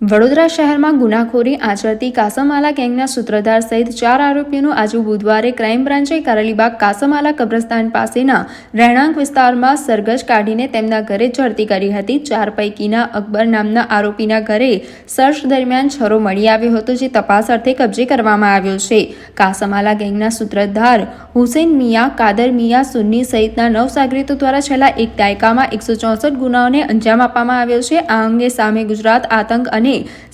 વડોદરા શહેરમાં ગુનાખોરી, આચરતી કાસમાલા ગેંગના સૂત્રધાર સહિત ચાર આરોપીઓનું આજુ બુધવારે ક્રાઇમ બ્રાન્ચે કારેલીબાગ કાસમાલા કબ્રસ્તાન પાસેના રહેણાંક વિસ્તારમાં સરગજ કાઢીને તેમના ઘરે ઝડતી કરી હતી. ચાર પૈકીના અકબર નામના આરોપીના ઘરે સર્ચ દરમિયાન છરો મળી આવ્યો હતો, જે તપાસ અર્થે કબજે કરવામાં આવ્યો છે. કાસમાલા ગેંગના સૂત્રધાર હુસેન મિયા, કાદર મિયા, સુન્ની સહિતના નવ સાગરીતો દ્વારા છેલ્લા એક દાયકામાં એકસો ચોસઠ ગુનાઓને અંજામ આપવામાં આવ્યો છે. આ અંગે સામે ગુજરાત આતંક અને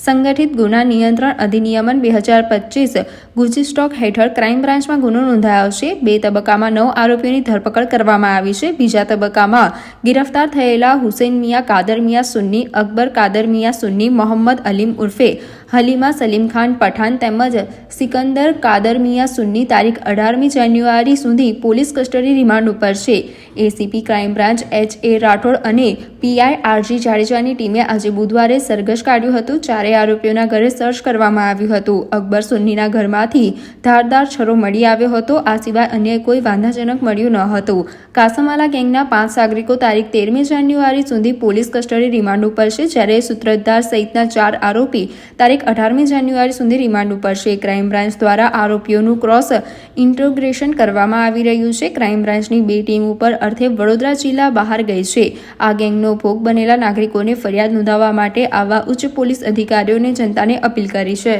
સંગઠિત ગુના નિયંત્રણ અધિનિયમન બે હજાર પચીસ ગુજી સ્ટોક હેઠળ ક્રાઇમ બ્રાન્ચમાં ગુનો નોંધાયો છે. બે તબક્કામાં નવ આરોપીઓની ધરપકડ કરવામાં આવી છે. બીજા તબક્કામાં ગિરફતાર થયેલા હુસેન મિયા, કાદર મિયા સુન્ની, અકબર કાદર મિયા સુન્ની, મોહમ્મદ અલીમ ઉર્ફે હલીમા સલીમ ખાન પઠાણ તેમજ સિકંદર કાદરમિયા સુન્ની તારીખ અઢારમી જાન્યુઆરી સુધી પોલીસ કસ્ટડી રિમાન્ડ ઉપર છે. ACP crime branch H A Rathod અને પીઆઈ આરજી જાડેજાની ટીમે આજે બુધવારે સરઘસ કાઢ્યું હતું, ચારેય આરોપીઓના ઘરે સર્ચ કરવામાં આવ્યું હતું. અકબર સુન્નીના ઘરમાંથી ધારદાર છરો મળી આવ્યો હતો, આ સિવાય અન્ય કોઈ વાંધાજનક મળ્યું ન હતું. કાસમાલા ગેંગના પાંચ નાગરિકો તારીખ તેરમી જાન્યુઆરી સુધી પોલીસ કસ્ટડી રિમાન્ડ ઉપર છે, જ્યારે સૂત્રધાર સહિતના ચાર આરોપી તારીખ અઢારમી જાન્યુઆરી સુધી રિમાન્ડ ઉપર છે ક્રાઇમ બ્રાન્ચ દ્વારા આરોપીઓનું ક્રોસ ઇન્ટ્રોગ્રેશન કરવામાં આવી રહ્યું છે. ક્રાઇમ બ્રાન્ચની બે ટીમ ઉપર અર્થે વડોદરા જિલ્લા બહાર ગઈ છે. આ ગેંગનો ભોગ બનેલા નાગરિકોને ફરિયાદ નોંધાવવા માટે આવા ઉચ્ચ પોલીસ અધિકારીઓને જનતાને અપીલ કરી છે.